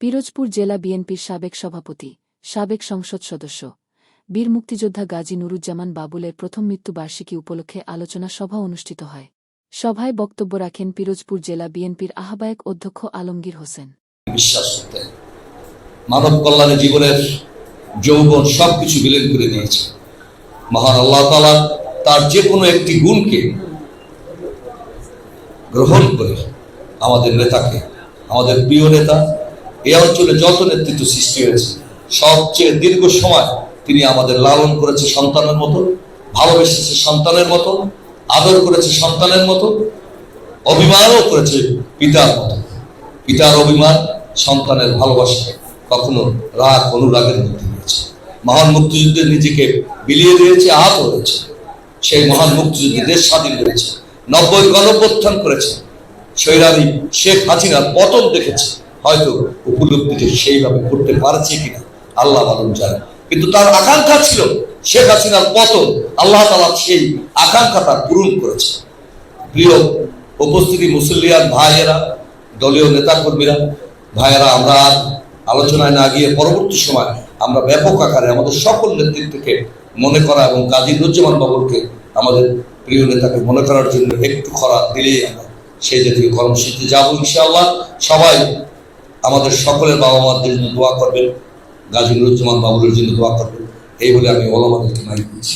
পিরোজপুর জেলা বিএনপির সাবেক সভাপতি, সাবেক সংসদ সদস্য, বীর মুক্তিযোদ্ধা গাজী নুরুজ্জামান বাবুলের প্রথম মৃত্যুবার্ষিকী উপলক্ষে আলোচনা সভা অনুষ্ঠিত হয়। সভায় বক্তব্য রাখেন পিরোজপুর জেলা বিএনপির আহ্বায়ক অধ্যক্ষ আলমগীর হোসেন। বিশ্বাস মানব কল্যাণে জীবনের যৌবন সবকিছু বিলীন করে দিয়েছে। মহান আল্লাহ তার যে কোনো একটি গুণকে গ্রহণ করে আমাদের নেতাকে, আমাদের প্রিয় নেতা এই অঞ্চলে যত নেতৃত্ব সৃষ্টি হয়েছে, সবচেয়ে দীর্ঘ সময় তিনি আমাদের লালন করেছে সন্তানের মতো, ভালোবেসেছে সন্তানের মতো, আদর করেছে সন্তানের মতো, অভিমানও করেছে পিতার মতো। পিতার অভিমান সন্তানের ভালোবাসা কখনো রাগ, অনুরাগের মধ্যে রয়েছে। মহান মুক্তিযুদ্ধে নিজেকে বিলিয়ে দিয়েছে, আহত হয়েছে। সেই মহান মুক্তিযুদ্ধে দেশ স্বাধীন করেছে, নব্বই গণপ্রত্থান করেছে। সৈরানি শেখ হাসিনার পতন দেখেছে। হয়তো উপলব্ধিতে সেইভাবে করতে পারছে কিনা, আল্লাহ মালুম জানে। কিন্তু তার আকাঙ্ক্ষা ছিল, শেখ হাসিনার পতন, আল্লাহ তালা সেই আকাঙ্ক্ষা তার পূরণ করেছে। প্রিয় উপস্থিতি মুসল্লিয়ান ভাইয়েরা, দলীয় নেতাকর্মীরা, ভাইয়েরা, আমরা আলোচনায় না গিয়ে পরবর্তী সময় আমরা ব্যাপক আকারে আমাদের সকল নেতৃত্বকে মনে করা এবং কাজী নুজ্জামান বাবুরকে আমাদের প্রিয় নেতাকে মনে করার জন্য একটু খরা দিলেই আমরা সেই জাতীয় কর্মসূচিতে যাব ইনশাআল্লাহ। সবাই আমাদের সকলের বাবা মাদের জন্য দোয়া করবেন। গাজী নুরুজ্জামান বাবুরের জন্য দোয়া করবেন। এই বলে আমি ওলামাদেরকে মাই করছি